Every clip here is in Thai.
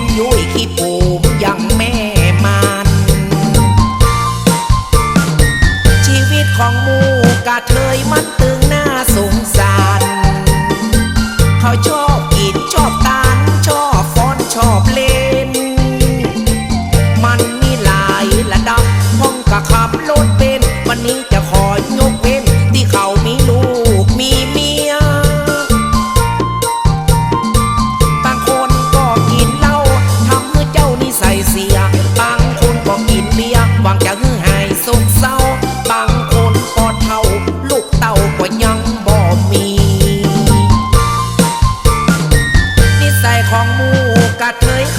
มยุ้ยขี้ปูยังแม่มัน ชีวิตของมูกะเทยมันตึงนะ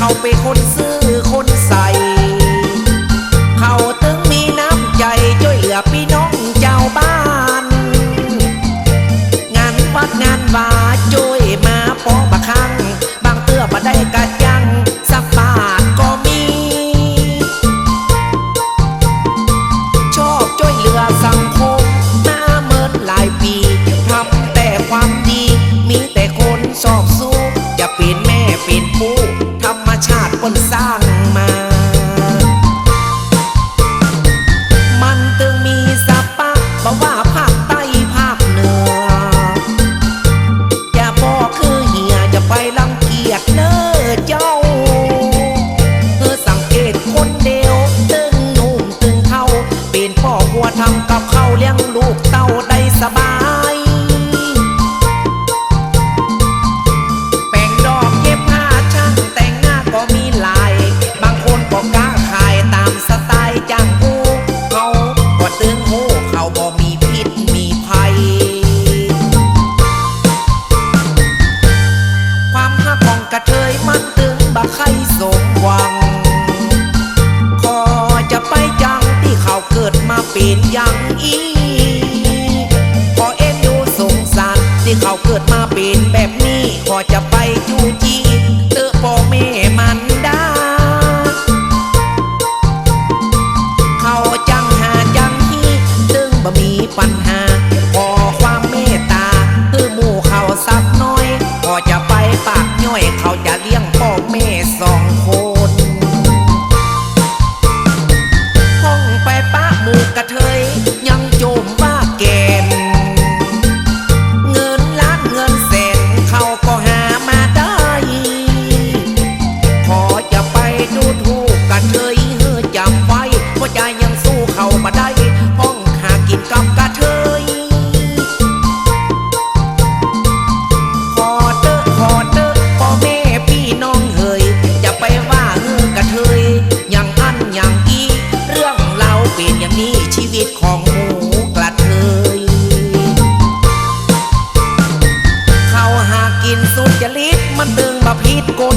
เขาเป็นคนซื้อคนใส่เขาถึงมีน้ำใจช่วยเหลือพี่น้องเจ้าบ้าน งานวัดงานวาช่วยมาป้องบะคังบางเตื้อมาได้กระยังสักบาทก็มี ชอบช่วยเหลือสังคมมาเมินหลายปีทำแต่ความดี มีแต่คนสอบสู้จะเปลี่ยนแม baja con